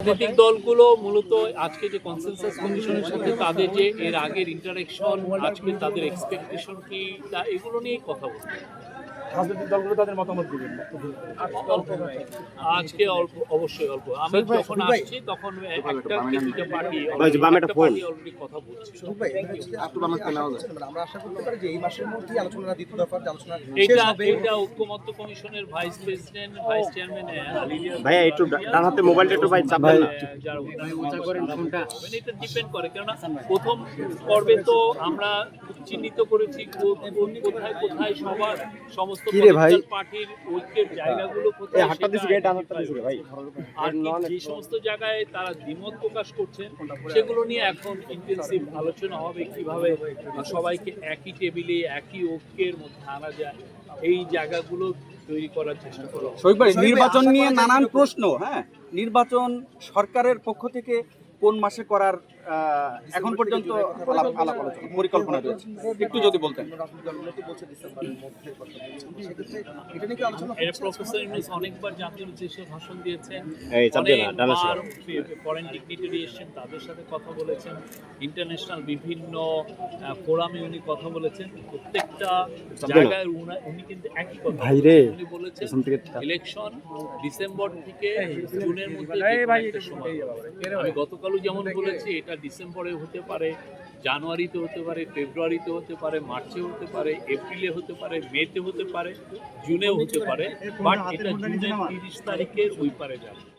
রাজনৈতিক দলগুলো মূলত আজকে যে কনসেনসাস কমিশনের সাথে তাদের যে এর আগের ইন্টারাকশন আজকে তাদের এক্সপেকটেশন কি, তা এগুলো নিয়েই কথা বলব রাজনৈতিক দলগুলো তাদের মতামত দিবেন আজকে অল্প অবশ্যই অল্প। আমি যখন আসছি তখন একটা কি পার্টি ভাই, যে বামে ফোন। অলরেডি কথা বলছি। ভাই। মানে আমরা আশা করতে পারি যে এই মাসের মধ্যেই আলোচনা দ্বিতীয় দফার আলোচনা এটা এটা ঐক্যমত্য কমিশনের ভাইস প্রেসিডেন্ট ভাইস চেয়ারম্যান ভাইয়া একটু ডান হাতে মোবাইলটা একটু ভাই চাপ করেন ফোনটা। এটা ডিপেন্ড করে। কেননা প্রথম পর্বে তো আমরা চিহ্নিত করেছি কোথায় কোথায় সবার সমস্ত পলিটিক্যাল পার্টির ঐক্যের জায়গাগুলো কোথায় এই দিছি, এটা হাতটা দিছি ভাই। আর যে সমস্ত জায়গায় তারা দ্বিমত প্রকাশ করছেন সেগুলো নিয়ে এখন ইন্টেন্সিভ আলোচনা হবে কীভাবে সবাইকে একই টেবিলে একই ঐক্যের মধ্যে আনা যায় এই জায়গাগুলো তৈরি করার চেষ্টা করা ভাই নির্বাচন নিয়ে নানান প্রশ্ন হ্যাঁ? নির্বাচন সরকারের পক্ষ থেকে কোন মাসে করার এখন পর্যন্ত আলাপ আলাপ আলোচনা পরিকল্পনা রয়েছে একটু যদি বলতেন? প্রফেসর ইউনুস অনেকবার জাতীয় উদ্দেশ্যে ভাষণ দিয়েছেন। ফরেন ডিগনিটারি এসেছেন তাদের সাথে কথা বলেছেন ইন্টারন্যাশনাল বিভিন্ন ফোরামে উনি কথা বলেছেন প্রত্যেকটা। জায়গায় উনি কিন্তু ভাই রে, থেকে ইলেকশন ডিসেম্বর থেকে জুনের মধ্যে একটা সময়। আমি গতকালও যেমন বলেছি এটা ডিসেম্বরে হতে পারে জানুয়ারিতে হতে পারে ফেব্রুয়ারিতে হতে পারে মার্চে হতে পারে এপ্রিলে হতে পারে মেতে হতে পারে জুনেও হতে পারে বাট এটা জুনের তিরিশ তারিখের ওই পারে যাবে।